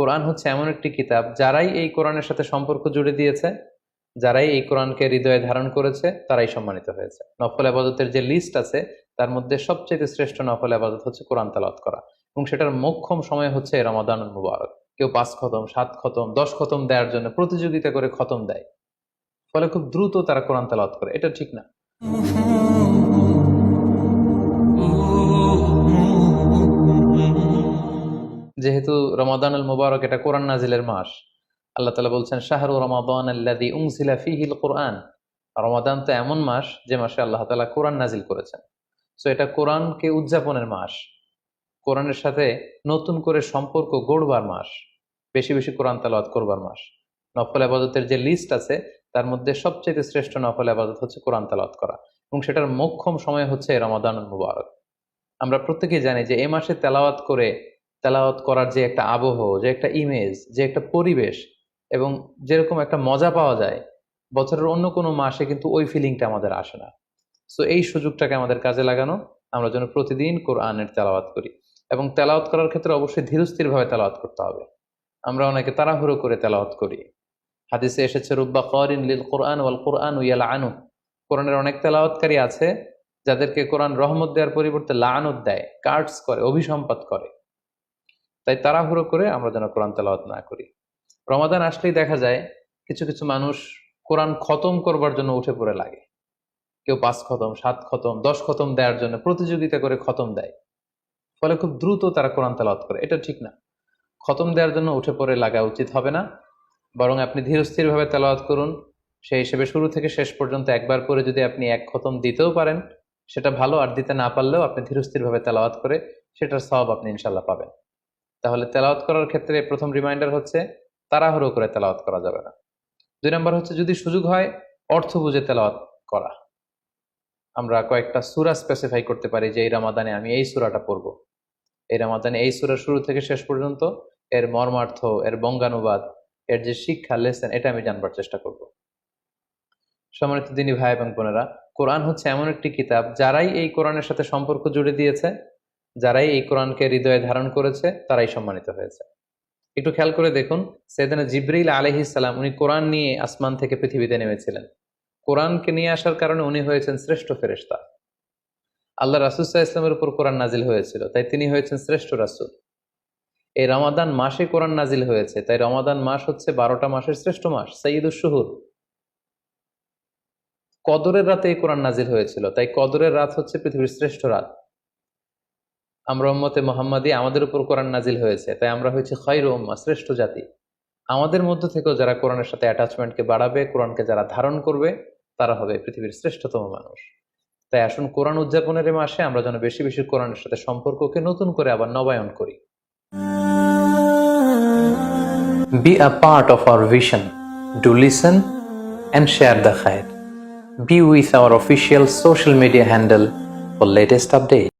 কোরআন হচ্ছে এমন একটি কিতাব, যারাই এই কোরআনের সাথে সম্পর্ক জুড়ে দিয়েছে, যারাই এই কোরআনকে হৃদয়ে ধারণ করেছে, তারাই সম্মানিত হয়েছে। নফল আবাদতের যে লিস্ট আছে, তার মধ্যে সবচেয়ে শ্রেষ্ঠ নফল আবাদত হচ্ছে কোরআন তালাত করা। এবং সেটার মোক্ষম সময় হচ্ছে রমাদান মুবারক। কেউ পাঁচ খতম, সাত খতম, দশ খতম দেওয়ার জন্য প্রতিযোগিতা করে খতম দেয়। ফলে খুব দ্রুত তারা কোরআন তালাত করে। এটা ঠিক না। যেহেতু রমাদান আল মুবারক এটা কোরআন নাজিলের মাস, আল্লাহ তালা বলছেন, শাহরু রমাদান আল্লাদি উংসিলা ফিহিল কোরআন। রমাদান তো এমন মাস যে মাসে আল্লাহ তালা কোরআন নাজিল করেছেন। সো এটা কোরআনকে উদযাপনের মাস, কোরআনের সাথে নতুন করে সম্পর্ক গড়বার মাস, বেশি বেশি কোরআন তালাওয়াত করবার মাস। নফল আবাদতের যে লিস্ট আছে, তার মধ্যে সবচেয়ে শ্রেষ্ঠ নফল আবাদত হচ্ছে কোরআন তালাওয়াত করা। এবং সেটার মোক্ষম সময় হচ্ছে রমাদান মুবারক। আমরা প্রত্যেকেই জানি যে এ মাসে তেলাওয়াত করে তেলাওয়াত করার যে একটা আবহ, যে একটা ইমেজ যে একটা পরিবেশ এবং যেরকম একটা মজা পাওয়া যায়, বছরের অন্য কোনো মাসে কিন্তু ওই ফিলিংটা আমাদের আসে না। সো এই সুযোগটাকে আমাদের কাজে লাগানো, আমরা যেন প্রতিদিন কোরআনের তেলাওয়াত করি এবং তেলাওয়াত করার ক্ষেত্রে অবশ্যই ধীরস্থিরভাবে তেলাওয়াত করতে হবে। আমরা অনেকে তাড়াহুড়ো করে তেলাওয়াত করি। হাদিসে এসেছে, রুব্বা করিন লিল কোরআন ওয়াল কোরআন উইয়াল আনু কোরআনের অনেক তেলাওয়াতকারী আছে, যাদেরকে কোরআন রহমত দেওয়ার পরিবর্তে লানত দেয় কার্ডস করে, অভিসম্পাত করে। তাই তাড়াহুড়ো করে আমরা যেন কোরআন তেলাওয়াত না করি। রমাদান আসলেই দেখা যায় কিছু কিছু মানুষ কোরআন খতম করবার জন্য উঠে পড়ে লাগে। কেউ পাঁচ খতম, সাত খতম, দশ খতম দেওয়ার জন্য প্রতিযোগিতা করে খতম দেয়। ফলে খুব দ্রুত তারা কোরআন তেলাওয়াত করে। এটা ঠিক না। খতম দেওয়ার জন্য উঠে পড়ে লাগা উচিত হবে না। বরং আপনি ধীরস্থিরভাবে তেলাওয়াত করুন। সেই হিসেবে শুরু থেকে শেষ পর্যন্ত একবার করে যদি আপনি এক খতম দিতেও পারেন, সেটা ভালো। আর দিতে না পারলেও আপনি ধীরস্থিরভাবে তেলাওয়াত করে সেটার সব আপনি ইনশাল্লাহ পাবেন। তাহলে তেলাওয়াত করার ক্ষেত্রে প্রথম রিমাইন্ডার হচ্ছে তাড়াহুড়ো করে তেলাওয়াত করা যাবে না। দুই নম্বর হচ্ছে যদি সুযোগ হয়, অর্থ বুঝে তেলাওয়াত করা। আমরা কয়েকটা সুরা স্পেসিফাই করতে পারি যে, এই রামাদানে আমি এই সুরাটা পড়ব। এই রামাদানে এই সুরার শুরু থেকে শেষ পর্যন্ত এর মর্মার্থ, এর বঙ্গানুবাদ, এর যে শিক্ষা লেসেন এটা আমি জানবার চেষ্টা করব। সম্মানিত দিনী ভাই এবং বোনেরা, কোরআন হচ্ছে এমন একটি কিতাব যারাই এই কোরআনের সাথে সম্পর্ক জুড়ে দিয়েছে যারাই এই কোরআনকে হৃদয়ে ধারণ করেছে, তারাই সম্মানিত হয়েছে। একটু খেয়াল করে দেখুন, সেদিন জিব্রিল আলহিসাল্লাম উনি কোরআন নিয়ে আসমান থেকে পৃথিবীতে নেমেছিলেন। কোরআনকে নিয়ে আসার কারণে উনি হয়েছেন শ্রেষ্ঠ ফেরেস্তা আল্লাহ রাসুসাহ ইসলামের উপর কোরআন নাজিল হয়েছিল, তাই তিনি হয়েছেন শ্রেষ্ঠ রাসুল। এই রমাদান মাসে কোরআন নাজিল হয়েছে, তাই রমাদান মাস হচ্ছে বারোটা মাসের শ্রেষ্ঠ মাস সঈদুল শুহুর। কদরের রাতে এই কোরআন নাজিল হয়েছিল, তাই কদরের রাত হচ্ছে পৃথিবীর শ্রেষ্ঠ রাত। আমরা উম্মতে মোহাম্মদী আমাদের উপর কোরআন নাজিল হয়েছে, তাই আমরা হয়েছি খৈর উম্মা শ্রেষ্ঠ জাতি আমাদের মধ্য থেকেও যারা কোরআনের সাথে অ্যাটাচমেন্টকে বাড়াবে, কোরআনকে যারা ধারণ করবে, তারা হবে পৃথিবীর শ্রেষ্ঠতম মানুষ তাই আসুন কোরআন উদযাপনের মাসে আমরা যেন বেশি বেশি কোরআনের সাথে সম্পর্ককে নতুন করে আবার নবায়ন করি Be a part of our vision. Do listen and share the khair. Be with our official social media handle for latest updates.